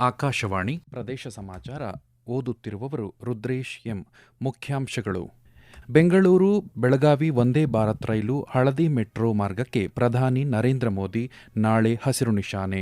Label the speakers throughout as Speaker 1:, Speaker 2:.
Speaker 1: ಆಕಾಶವಾಣಿ ಪ್ರದೇಶ ಸಮಾಚಾರ ಓದುತ್ತಿರುವವರು ರುದ್ರೇಶ್ ಎಂ. ಮುಖ್ಯಾಂಶಗಳು. ಬೆಂಗಳೂರು, ಬೆಳಗಾವಿ ವಂದೇ ಭಾರತ್ ರೈಲು ಹಳದಿ ಮೆಟ್ರೋ ಮಾರ್ಗಕ್ಕೆ ಪ್ರಧಾನಿ ನರೇಂದ್ರ ಮೋದಿ ನಾಳೆ ಹಸಿರು ನಿಶಾನೆ.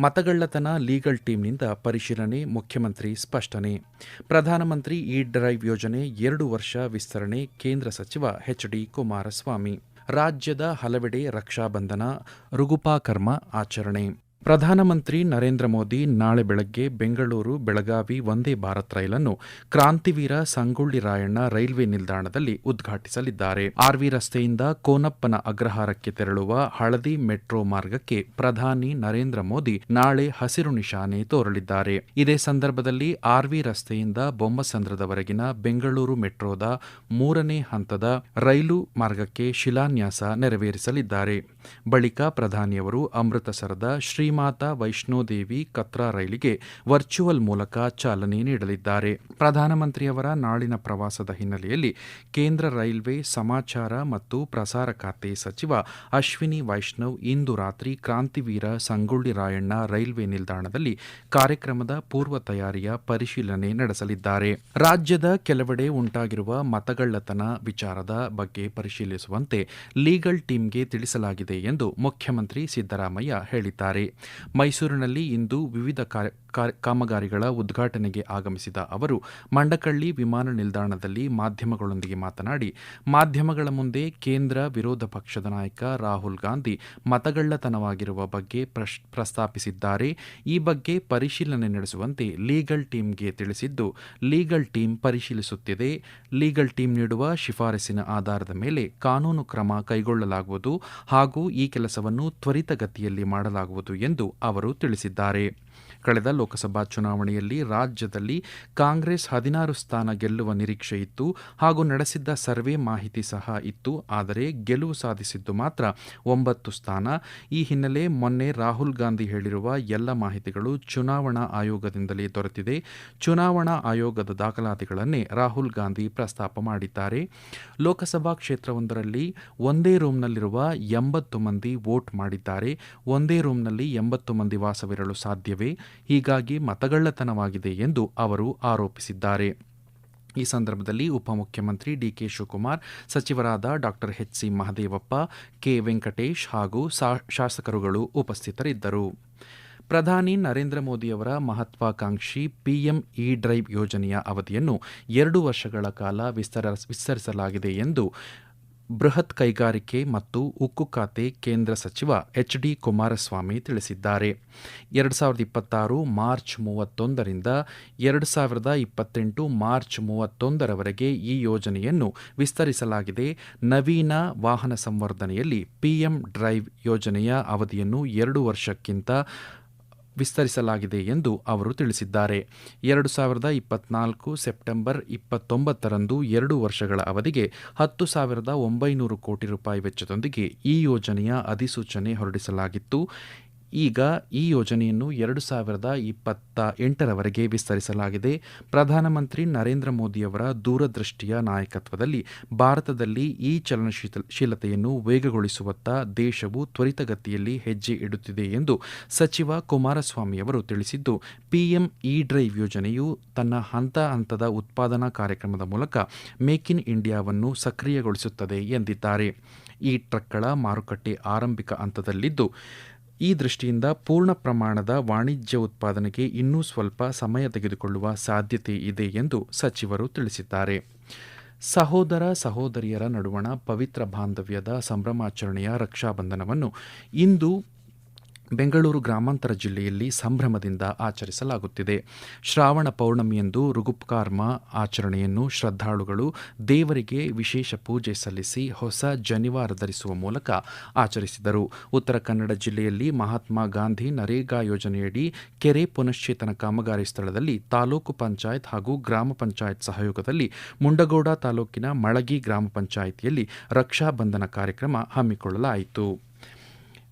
Speaker 1: ಮತಗಳ್ಳತನ ಲೀಗಲ್ ಟೀಮ್ನಿಂದ ಪರಿಶೀಲನೆ, ಮುಖ್ಯಮಂತ್ರಿ ಸ್ಪಷ್ಟನೆ. ಪ್ರಧಾನಮಂತ್ರಿ ಇ ಡ್ರೈವ್ ಯೋಜನೆ ಎರಡು ವರ್ಷ ವಿಸ್ತರಣೆ, ಕೇಂದ್ರ ಸಚಿವ ಎಚ್ಡಿ ಕುಮಾರಸ್ವಾಮಿ. ರಾಜ್ಯದ ಹಲವೆಡೆ ರಕ್ಷಾಬಂಧನ ರುಗುಪಾಕರ್ಮ ಆಚರಣೆ. ಪ್ರಧಾನಮಂತ್ರಿ ನರೇಂದ್ರ ಮೋದಿ ನಾಳೆ ಬೆಳಗ್ಗೆ ಬೆಂಗಳೂರು, ಬೆಳಗಾವಿ ವಂದೇ ಭಾರತ್ ರೈಲನ್ನು ಕ್ರಾಂತಿವೀರ ಸಂಗೊಳ್ಳಿ ರಾಯಣ್ಣ ರೈಲ್ವೆ ನಿಲ್ದಾಣದಲ್ಲಿ ಉದ್ಘಾಟಿಸಲಿದ್ದಾರೆ. ಆರ್ವಿ ರಸ್ತೆಯಿಂದ ಕೋನಪ್ಪನ ಅಗ್ರಹಾರಕ್ಕೆ ತೆರಳುವ ಹಳದಿ ಮೆಟ್ರೋ ಮಾರ್ಗಕ್ಕೆ ಪ್ರಧಾನಿ ನರೇಂದ್ರ ಮೋದಿ ನಾಳೆ ಹಸಿರು ನಿಶಾನೆ ತೋರಲಿದ್ದಾರೆ. ಇದೇ ಸಂದರ್ಭದಲ್ಲಿ ಆರ್ವಿ ರಸ್ತೆಯಿಂದ ಬೊಮ್ಮಸಂದ್ರದವರೆಗಿನ ಬೆಂಗಳೂರು ಮೆಟ್ರೋದ ಮೂರನೇ ಹಂತದ ರೈಲು ಮಾರ್ಗಕ್ಕೆ ಶಿಲಾನ್ಯಾಸ ನೆರವೇರಿಸಲಿದ್ದಾರೆ. ಬಳಿಕ ಪ್ರಧಾನಿಯವರು ಅಮೃತಸರದ ಶ್ರೀಮಾತಾ ವೈಷ್ಣೋದೇವಿ ಕತ್ರಾ ರೈಲಿಗೆ ವರ್ಚುವಲ್ ಮೂಲಕ ಚಾಲನೆ ನೀಡಲಿದ್ದಾರೆ. ಪ್ರಧಾನಮಂತ್ರಿಯವರ ನಾಳಿನ ಪ್ರವಾಸದ ಹಿನ್ನೆಲೆಯಲ್ಲಿ ಕೇಂದ್ರ ರೈಲ್ವೆ, ಸಮಾಚಾರ ಮತ್ತು ಪ್ರಸಾರ ಖಾತೆ ಸಚಿವ ಅಶ್ವಿನಿ ವೈಷ್ಣವ್ ಇಂದು ರಾತ್ರಿ ಕ್ರಾಂತಿವೀರ ಸಂಗೊಳ್ಳಿ ರಾಯಣ್ಣ ರೈಲ್ವೆ ನಿಲ್ದಾಣದಲ್ಲಿ ಕಾರ್ಯಕ್ರಮದ ಪೂರ್ವ ತಯಾರಿಯ ಪರಿಶೀಲನೆ ನಡೆಸಲಿದ್ದಾರೆ. ರಾಜ್ಯದ ಕೆಲವೆಡೆ ಉಂಟಾಗಿರುವ ಮತಗಳ್ಳತನ ವಿಚಾರದ ಬಗ್ಗೆ ಪರಿಶೀಲಿಸುವಂತೆ ಲೀಗಲ್ ಟೀಮ್ಗೆ ತಿಳಿಸಲಾಗಿದೆ. ಎಂದು ಮುಖ್ಯಮಂತ್ರಿ ಸಿದ್ದರಾಮಯ್ಯ ಹೇಳಿದ್ದಾರೆ. ಮೈಸೂರಿನಲ್ಲಿ ಇಂದು ವಿವಿಧ ಕಾಮಗಾರಿಗಳ ಉದ್ಘಾಟನೆಗೆ ಆಗಮಿಸಿದ ಅವರು, ಮಂಡಕಳ್ಳಿ ವಿಮಾನ ನಿಲ್ದಾಣದಲ್ಲಿ ಮಾಧ್ಯಮಗಳೊಂದಿಗೆ ಮಾತನಾಡಿ, ಮಾಧ್ಯಮಗಳ ಮುಂದೆ ಕೇಂದ್ರ ವಿರೋಧ ಪಕ್ಷದ ನಾಯಕ ರಾಹುಲ್ ಗಾಂಧಿ ಮತಗಳ್ಳತನವಾಗಿರುವ ಬಗ್ಗೆ ಪ್ರಸ್ತಾಪಿಸಿದ್ದಾರೆ. ಈ ಬಗ್ಗೆ ಪರಿಶೀಲನೆ ನಡೆಸುವಂತೆ ಲೀಗಲ್ ಟೀಮ್ಗೆ ತಿಳಿಸಿದ್ದು, ಲೀಗಲ್ ಟೀಮ್ ಪರಿಶೀಲಿಸುತ್ತಿದೆ. ಲೀಗಲ್ ಟೀಮ್ ನೀಡುವ ಶಿಫಾರಸಿನ ಆಧಾರದ ಮೇಲೆ ಕಾನೂನು ಕ್ರಮ ಕೈಗೊಳ್ಳಲಾಗುವುದು ಹಾಗೂ ಈ ಕೆಲಸವನ್ನು ತ್ವರಿತಗತಿಯಲ್ಲಿ ಮಾಡಲಾಗುವುದು ಎಂದು ಅವರು ತಿಳಿಸಿದ್ದಾರೆ. ಕಳೆದ ಲೋಕಸಭಾ ಚುನಾವಣೆಯಲ್ಲಿ ರಾಜ್ಯದಲ್ಲಿ ಕಾಂಗ್ರೆಸ್ ಹದಿನಾರು ಸ್ಥಾನ ಗೆಲ್ಲುವ ನಿರೀಕ್ಷೆ ಇತ್ತು ಹಾಗೂ ನಡೆಸಿದ್ದ ಸರ್ವೆ ಮಾಹಿತಿ ಸಹ ಇತ್ತು. ಆದರೆ ಗೆಲುವು ಸಾಧಿಸಿದ್ದು ಮಾತ್ರ ಒಂಬತ್ತು ಸ್ಥಾನ. ಈ ಹಿನ್ನೆಲೆ ಮೊನ್ನೆ ರಾಹುಲ್ ಗಾಂಧಿ ಹೇಳಿರುವ ಎಲ್ಲ ಮಾಹಿತಿಗಳು ಚುನಾವಣಾ ಆಯೋಗದಿಂದಲೇ ದೊರೆತಿದೆ. ಚುನಾವಣಾ ಆಯೋಗದ ದಾಖಲಾತಿಗಳನ್ನೇ ರಾಹುಲ್ ಗಾಂಧಿ ಪ್ರಸ್ತಾಪ ಮಾಡಿದ್ದಾರೆ. ಲೋಕಸಭಾ ಕ್ಷೇತ್ರವೊಂದರಲ್ಲಿ ಒಂದೇ ರೂಮ್ನಲ್ಲಿರುವ ಎಂಬತ್ತು ಮಂದಿ ವೋಟ್ ಮಾಡಿದ್ದಾರೆ. ಒಂದೇ ರೂಮ್ನಲ್ಲಿ ಎಂಬತ್ತು ಮಂದಿ ವಾಸವಿರಲು ಸಾಧ್ಯವೇ? ಹೀಗಾಗಿ ಮತಗಳ್ಳತನವಾಗಿದೆ ಎಂದು ಅವರು ಆರೋಪಿಸಿದ್ದಾರೆ. ಈ ಸಂದರ್ಭದಲ್ಲಿ ಉಪಮುಖ್ಯಮಂತ್ರಿ ಡಿಕೆ ಶಿವಕುಮಾರ್, ಸಚಿವರಾದ doctor H C Mahadevappa, K Venkatesh ಹಾಗೂ ಶಾಸಕರುಗಳು ಉಪಸ್ಥಿತರಿದ್ದರು. ಪ್ರಧಾನಿ ನರೇಂದ್ರ ಮೋದಿಯವರ ಮಹತ್ವಾಕಾಂಕ್ಷಿ ಪಿಎಂ ಇ ಡ್ರೈವ್ ಯೋಜನೆಯ ಅವಧಿಯನ್ನು ಎರಡು ವರ್ಷಗಳ ಕಾಲ ವಿಸ್ತರಿಸಲಾಗಿದೆ ಎಂದು ಬೃಹತ್ ಕೈಗಾರಿಕೆ ಮತ್ತು ಉಕ್ಕು ಖಾತೆ ಕೇಂದ್ರ ಸಚಿವ ಎಚ್ ಡಿ ಕುಮಾರಸ್ವಾಮಿ ತಿಳಿಸಿದ್ದಾರೆ. ಎರಡು ಸಾವಿರದ ಇಪ್ಪತ್ತಾರು ಮಾರ್ಚ್ ಮೂವತ್ತೊಂದರಿಂದ ಎರಡು ಸಾವಿರದ ಇಪ್ಪತ್ತೆಂಟು ಮಾರ್ಚ್ ಮೂವತ್ತೊಂದರವರೆಗೆ ಈ ಯೋಜನೆಯನ್ನು ವಿಸ್ತರಿಸಲಾಗಿದೆ. ನವೀನ ವಾಹನ ಸಂವರ್ಧನೆಯಲ್ಲಿ ಪಿಎಂ ಡ್ರೈವ್ ಯೋಜನೆಯ ಅವಧಿಯನ್ನು ಎರಡು ವರ್ಷಕ್ಕಿಂತ ವಿಸ್ತರಿಸಲಾಗಿದೆ ಎಂದು ಅವರು ತಿಳಿಸಿದ್ದಾರೆ. ಎರಡು ಸಾವಿರದ ಇಪ್ಪತ್ನಾಲ್ಕು ಸೆಪ್ಟೆಂಬರ್ ಇಪ್ಪತ್ತೊಂಬತ್ತರಂದು ಎರಡು ವರ್ಷಗಳ ಅವಧಿಗೆ ಹತ್ತು ಸಾವಿರದ ಒಂಬೈನೂರು ಕೋಟಿ ರೂಪಾಯಿ ವೆಚ್ಚದೊಂದಿಗೆ ಈ ಯೋಜನೆಯ ಅಧಿಸೂಚನೆ ಹೊರಡಿಸಲಾಗಿತ್ತು. ಈಗ ಈ ಯೋಜನೆಯನ್ನು ಎರಡು ಸಾವಿರದ ಇಪ್ಪತ್ತ ಎಂಟರವರೆಗೆ ವಿಸ್ತರಿಸಲಾಗಿದೆ. ಪ್ರಧಾನಮಂತ್ರಿ ನರೇಂದ್ರ ಮೋದಿಯವರ ದೂರದೃಷ್ಟಿಯ ನಾಯಕತ್ವದಲ್ಲಿ ಭಾರತದಲ್ಲಿ ಈ ಚಲನಶೀಲತೆಯನ್ನು ವೇಗಗೊಳಿಸುವತ್ತ ದೇಶವು ತ್ವರಿತಗತಿಯಲ್ಲಿ ಹೆಜ್ಜೆ ಇಡುತ್ತಿದೆ ಎಂದು ಸಚಿವ ಕುಮಾರಸ್ವಾಮಿಯವರು ತಿಳಿಸಿದ್ದು, ಪಿಎಂ ಇ ಡ್ರೈವ್ ಯೋಜನೆಯು ತನ್ನ ಹಂತ ಹಂತದ ಉತ್ಪಾದನಾ ಕಾರ್ಯಕ್ರಮದ ಮೂಲಕ ಮೇಕ್ ಇನ್ ಇಂಡಿಯಾವನ್ನು ಸಕ್ರಿಯಗೊಳಿಸುತ್ತದೆ ಎಂದಿದ್ದಾರೆ. ಈ ಟ್ರಕ್ಗಳ ಮಾರುಕಟ್ಟೆ ಆರಂಭಿಕ ಹಂತದಲ್ಲಿದ್ದು ಈ ದೃಷ್ಟಿಯಿಂದ ಪೂರ್ಣ ಪ್ರಮಾಣದ ವಾಣಿಜ್ಯ ಉತ್ಪಾದನೆಗೆ ಇನ್ನೂ ಸ್ವಲ್ಪ ಸಮಯ ತೆಗೆದುಕೊಳ್ಳುವ ಸಾಧ್ಯತೆ ಇದೆ ಎಂದು ಸಚಿವರು ತಿಳಿಸಿದ್ದಾರೆ. ಸಹೋದರ ಸಹೋದರಿಯರ ನಡುವಣ ಪವಿತ್ರ ಬಾಂಧವ್ಯದ ಸಂಭ್ರಮಾಚರಣೆಯ ರಕ್ಷಾಬಂಧನವನ್ನು ಇಂದು ಬೆಂಗಳೂರು ಗ್ರಾಮಾಂತರ ಜಿಲ್ಲೆಯಲ್ಲಿ ಸಂಭ್ರಮದಿಂದ ಆಚರಿಸಲಾಗುತ್ತಿದೆ. ಶ್ರಾವಣ ಪೌರ್ಣಮಿಯಂದು ರುಗುಪ್ಕಾರ್ಮ ಆಚರಣೆಯನ್ನು ಶ್ರದ್ಧಾಳುಗಳು ದೇವರಿಗೆ ವಿಶೇಷ ಪೂಜೆ ಸಲ್ಲಿಸಿ ಹೊಸ ಜನಿವಾರ ಧರಿಸುವ ಮೂಲಕ ಆಚರಿಸಿದರು. ಉತ್ತರ ಕನ್ನಡ ಜಿಲ್ಲೆಯಲ್ಲಿ ಮಹಾತ್ಮ ಗಾಂಧಿ ನರೇಗಾ ಯೋಜನೆಯಡಿ ಕೆರೆ ಪುನಶ್ಚೇತನ ಕಾಮಗಾರಿ ಸ್ಥಳದಲ್ಲಿ ತಾಲೂಕು ಪಂಚಾಯತ್ ಹಾಗೂ ಗ್ರಾಮ ಪಂಚಾಯತ್ ಸಹಯೋಗದಲ್ಲಿ ಮುಂಡಗೋಡ ತಾಲೂಕಿನ ಮಳಗಿ ಗ್ರಾಮ ಪಂಚಾಯಿತಿಯಲ್ಲಿ ರಕ್ಷಾ ಬಂಧನ ಕಾರ್ಯಕ್ರಮ ಹಮ್ಮಿಕೊಳ್ಳಲಾಯಿತು.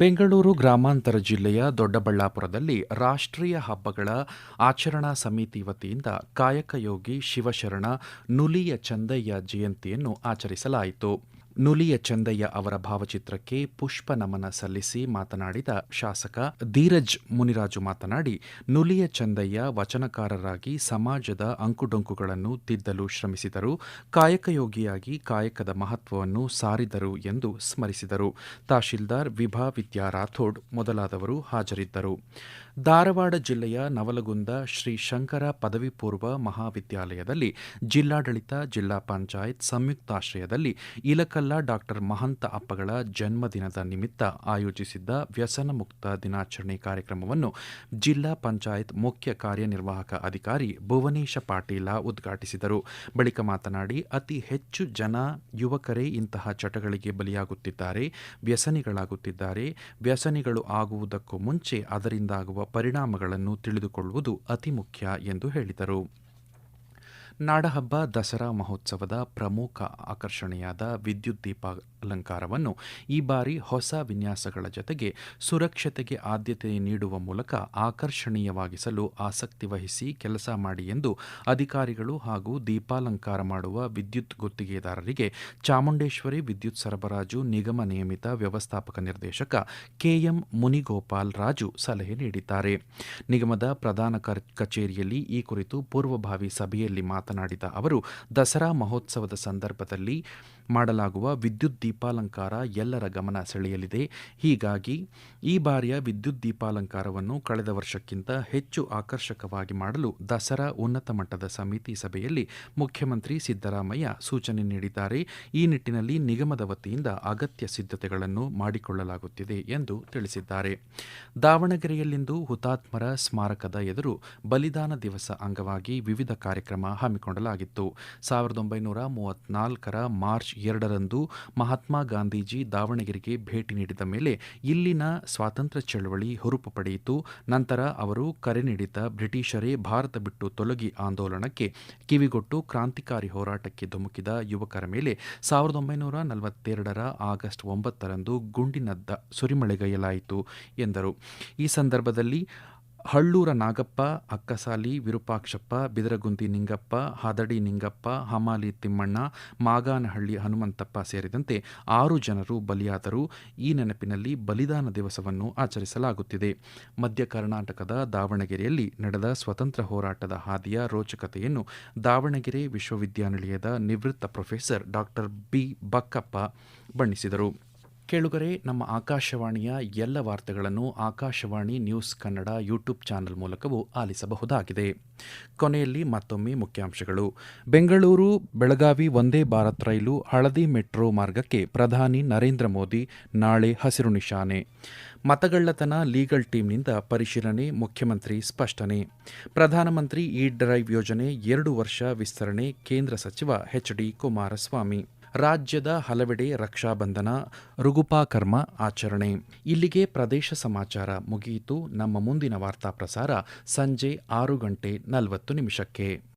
Speaker 1: ಬೆಂಗಳೂರು ಗ್ರಾಮಾಂತರ ಜಿಲ್ಲೆಯ ದೊಡ್ಡಬಳ್ಳಾಪುರದಲ್ಲಿ ರಾಷ್ಟ್ರೀಯ ಹಬ್ಬಗಳ ಆಚರಣಾ ಸಮಿತಿ ವತಿಯಿಂದ ಕಾಯಕಯೋಗಿ ಶಿವಶರಣ ನುಲಿಯ ಚಂದಯ್ಯ ಜಯಂತಿಯನ್ನು ಆಚರಿಸಲಾಯಿತು. ನುಲಿಯ ಚಂದಯ್ಯ ಅವರ ಭಾವಚಿತ್ರಕ್ಕೆ ಪುಷ್ಪ ನಮನ ಸಲ್ಲಿಸಿ ಮಾತನಾಡಿದ ಶಾಸಕ ಧೀರಜ್ ಮುನಿರಾಜು ಮಾತನಾಡಿ, ನುಲಿಯ ಚಂದಯ್ಯ ವಚನಕಾರರಾಗಿ ಸಮಾಜದ ಅಂಕುಡೊಂಕುಗಳನ್ನು ತಿದ್ದಲು ಶ್ರಮಿಸಿದರು, ಕಾಯಕಯೋಗಿಯಾಗಿ ಕಾಯಕದ ಮಹತ್ವವನ್ನು ಸಾರಿದರು ಎಂದು ಸ್ಮರಿಸಿದರು. ತಹಶೀಲ್ದಾರ್ ವಿಭಾ ವಿದ್ಯಾ ರಾಥೋಡ್ ಮೊದಲಾದವರು ಹಾಜರಿದ್ದರು. ಧಾರವಾಡ ಜಿಲ್ಲೆಯ ನವಲಗುಂದ ಶ್ರೀ ಶಂಕರ ಪದವಿ ಪೂರ್ವ ಮಹಾವಿದ್ಯಾಲಯದಲ್ಲಿ ಜಿಲ್ಲಾಡಳಿತ, ಜಿಲ್ಲಾ ಪಂಚಾಯತ್ ಸಂಯುಕ್ತಾಶ್ರಯದಲ್ಲಿ ಇಲಕಲ್ಲ ಡಾಕ್ಟರ್ ಮಹಂತ ಅಪ್ಪಗಳ ಜನ್ಮದಿನದ ನಿಮಿತ್ತ ಆಯೋಜಿಸಿದ್ದ ವ್ಯಸನ ಮುಕ್ತ ದಿನಾಚರಣೆ ಕಾರ್ಯಕ್ರಮವನ್ನು ಜಿಲ್ಲಾ ಪಂಚಾಯತ್ ಮುಖ್ಯ ಕಾರ್ಯನಿರ್ವಾಹಕ ಅಧಿಕಾರಿ ಭುವನೇಶ ಪಾಟೀಲ ಉದ್ಘಾಟಿಸಿದರು. ಬಳಿಕ ಮಾತನಾಡಿ, ಅತಿ ಹೆಚ್ಚು ಜನ ಯುವಕರೇ ಇಂತಹ ಚಟಗಳಿಗೆ ಬಲಿಯಾಗುತ್ತಿದ್ದಾರೆ, ವ್ಯಸನಿಗಳಾಗುತ್ತಿದ್ದಾರೆ. ವ್ಯಸನಿಗಳು ಆಗುವುದಕ್ಕೂ ಮುಂಚೆ ಅದರಿಂದಾಗುವ ಪರಿಣಾಮಗಳನ್ನು ತಿಳಿದುಕೊಳ್ಳುವುದು ಅತಿ ಮುಖ್ಯ ಎಂದು ಹೇಳಿದರು. ನಾಡಹಬ್ಬ ದಸರಾ ಮಹೋತ್ಸವದ ಪ್ರಮುಖ ಆಕರ್ಷಣೆಯಾದ ವಿದ್ಯುತ್ ದೀಪ ಅಲಂಕಾರವನ್ನು ಈ ಬಾರಿ ಹೊಸ ವಿನ್ಯಾಸಗಳ ಜೊತೆಗೆ ಸುರಕ್ಷತೆಗೆ ಆದ್ಯತೆ ನೀಡುವ ಮೂಲಕ ಆಕರ್ಷಣೀಯವಾಗಿಸಲು ಆಸಕ್ತಿ ವಹಿಸಿ ಕೆಲಸ ಮಾಡಿ ಎಂದು ಅಧಿಕಾರಿಗಳು ಹಾಗೂ ದೀಪಾಲಂಕಾರ ಮಾಡುವ ವಿದ್ಯುತ್ ಗುತ್ತಿಗೆದಾರರಿಗೆ ಚಾಮುಂಡೇಶ್ವರಿ ವಿದ್ಯುತ್ ಸರಬರಾಜು ನಿಗಮ ನಿಯಮಿತ ವ್ಯವಸ್ಥಾಪಕ ನಿರ್ದೇಶಕ ಕೆಎಂ ಮುನಿಗೋಪಾಲ್ ರಾಜು ಸಲಹೆ ನೀಡಿದ್ದಾರೆ. ನಿಗಮದ ಪ್ರಧಾನ ಕಚೇರಿಯಲ್ಲಿ ಈ ಕುರಿತು ಪೂರ್ವಭಾವಿ ಸಭೆಯಲ್ಲಿ ಅವರು ದಸರಾ ಮಹೋತ್ಸವದ ಸಂದರ್ಭದಲ್ಲಿ ಮಾಡಲಾಗುವ ವಿದ್ಯುತ್ ದೀಪಾಲಂಕಾರ ಎಲ್ಲರ ಗಮನ ಸೆಳೆಯಲಿದೆ. ಹೀಗಾಗಿ ಈ ಬಾರಿಯ ವಿದ್ಯುತ್ ದೀಪಾಲಂಕಾರವನ್ನು ಕಳೆದ ವರ್ಷಕ್ಕಿಂತ ಹೆಚ್ಚು ಆಕರ್ಷಕವಾಗಿ ಮಾಡಲು ದಸರಾ ಉನ್ನತ ಮಟ್ಟದ ಸಮಿತಿ ಸಭೆಯಲ್ಲಿ ಮುಖ್ಯಮಂತ್ರಿ ಸಿದ್ದರಾಮಯ್ಯ ಸೂಚನೆ ನೀಡಿದ್ದಾರೆ. ಈ ನಿಟ್ಟಿನಲ್ಲಿ ನಿಗಮದ ವತಿಯಿಂದ ಅಗತ್ಯ ಸಿದ್ಧತೆಗಳನ್ನು ಮಾಡಿಕೊಳ್ಳಲಾಗುತ್ತಿದೆ ಎಂದು ತಿಳಿಸಿದ್ದಾರೆ. ದಾವಣಗೆರೆಯಲ್ಲಿಂದು ಹುತಾತ್ಮರ ಸ್ಮಾರಕದ ಎದುರು ಬಲಿದಾನ ದಿವಸ ಅಂಗವಾಗಿ ವಿವಿಧ ಕಾರ್ಯಕ್ರಮ ಹಮ್ಮಿಕೊಳ್ಳಲಾಗಿತ್ತು. ಸಾವಿರದ ಒಂಬೈನೂರ ಮೂವತ್ನಾಲ್ಕರ ಮಾರ್ಚ್ ಎರಡರಂದು ಮಹಾತ್ಮ ಗಾಂಧೀಜಿ ದಾವಣಗೆರೆಗೆ ಭೇಟಿ ನೀಡಿದ ಮೇಲೆ ಇಲ್ಲಿನ ಸ್ವಾತಂತ್ರ್ಯ ಚಳವಳಿ ಹುರುಪು ಪಡೆಯಿತು. ನಂತರ ಅವರು ಕರೆ ನೀಡಿದ ಬ್ರಿಟಿಷರೇ ಭಾರತ ಬಿಟ್ಟು ತೊಲಗಿ ಆಂದೋಲನಕ್ಕೆ ಕಿವಿಗೊಟ್ಟು ಕ್ರಾಂತಿಕಾರಿ ಹೋರಾಟಕ್ಕೆ ಧುಮುಕಿದ ಯುವಕರ ಮೇಲೆ ಸಾವಿರದ ಒಂಬೈನೂರ ನಲವತ್ತೆರಡರ ಆಗಸ್ಟ್ ಒಂಬತ್ತರಂದು ಗುಂಡಿನದ್ದ ಸುರಿಮಳೆಗೈಯಲಾಯಿತು ಎಂದರು. ಈ ಸಂದರ್ಭದಲ್ಲಿ ಹಳ್ಳೂರ ನಾಗಪ್ಪ, ಅಕ್ಕಸಾಲಿ, ವಿರೂಪಾಕ್ಷಪ್ಪ, ಬಿದರಗುಂದಿ ನಿಂಗಪ್ಪ, ಹದಡಿ ನಿಂಗಪ್ಪ, ಹಮಾಲಿ ತಿಮ್ಮಣ್ಣ, ಮಾಗಾನಹಳ್ಳಿ ಹನುಮಂತಪ್ಪ ಸೇರಿದಂತೆ ಆರು ಜನರು ಬಲಿಯಾದರು. ಈ ನೆನಪಿನಲ್ಲಿ ಬಲಿದಾನ ದಿವಸವನ್ನು ಆಚರಿಸಲಾಗುತ್ತಿದೆ. ಮಧ್ಯ ಕರ್ನಾಟಕದ ದಾವಣಗೆರೆಯಲ್ಲಿ ನಡೆದ ಸ್ವತಂತ್ರ ಹೋರಾಟದ ಹಾದಿಯ ರೋಚಕತೆಯನ್ನು ದಾವಣಗೆರೆ ವಿಶ್ವವಿದ್ಯಾನಿಲಯದ ನಿವೃತ್ತ ಪ್ರೊಫೆಸರ್ ಡಾಕ್ಟರ್ ಬಿ. ಬಕ್ಕಪ್ಪ ಬಣ್ಣಿಸಿದರು. ಕೇಳುಗರೆ, ನಮ್ಮ ಆಕಾಶವಾಣಿಯ ಎಲ್ಲ ವಾರ್ತೆಗಳನ್ನು Akashvani news Kannada YouTube channel ಮೂಲಕವೂ ಆಲಿಸಬಹುದಾಗಿದೆ. ಕೊನೆಯಲ್ಲಿ ಮತ್ತೊಮ್ಮೆ ಮುಖ್ಯಾಂಶಗಳು. ಬೆಂಗಳೂರು, ಬೆಳಗಾವಿ ಒಂದೇ ಭಾರತ್ ರೈಲು ಹಳದಿ ಮೆಟ್ರೋ ಮಾರ್ಗಕ್ಕೆ ಪ್ರಧಾನಿ ನರೇಂದ್ರ ಮೋದಿ ನಾಳೆ ಹಸಿರು ನಿಶಾನೆ. ಮತಗಳ್ಳತನ ಲೀಗಲ್ ಟೀಮ್ನಿಂದ ಪರಿಶೀಲನೆ, ಮುಖ್ಯಮಂತ್ರಿ ಸ್ಪಷ್ಟನೆ. ಪ್ರಧಾನಮಂತ್ರಿ ಇ ಡ್ರೈವ್ ಯೋಜನೆ ಎರಡು ವರ್ಷ ವಿಸ್ತರಣೆ, ಕೇಂದ್ರ ಸಚಿವ ಎಚ್ ಡಿ ಕುಮಾರಸ್ವಾಮಿ. ರಾಜ್ಯದ ಹಲವೆಡೆ ರಕ್ಷಾಬಂಧನ ರುಗುಪಾಕರ್ಮ ಆಚರಣೆ. ಇಲ್ಲಿಗೆ ಪ್ರದೇಶ ಸಮಾಚಾರ ಮುಗಿಯಿತು. ನಮ್ಮ ಮುಂದಿನ ವಾರ್ತಾ ಪ್ರಸಾರ ಸಂಜೆ ಆರು ಗಂಟೆ ನಲವತ್ತು ನಿಮಿಷಕ್ಕೆ.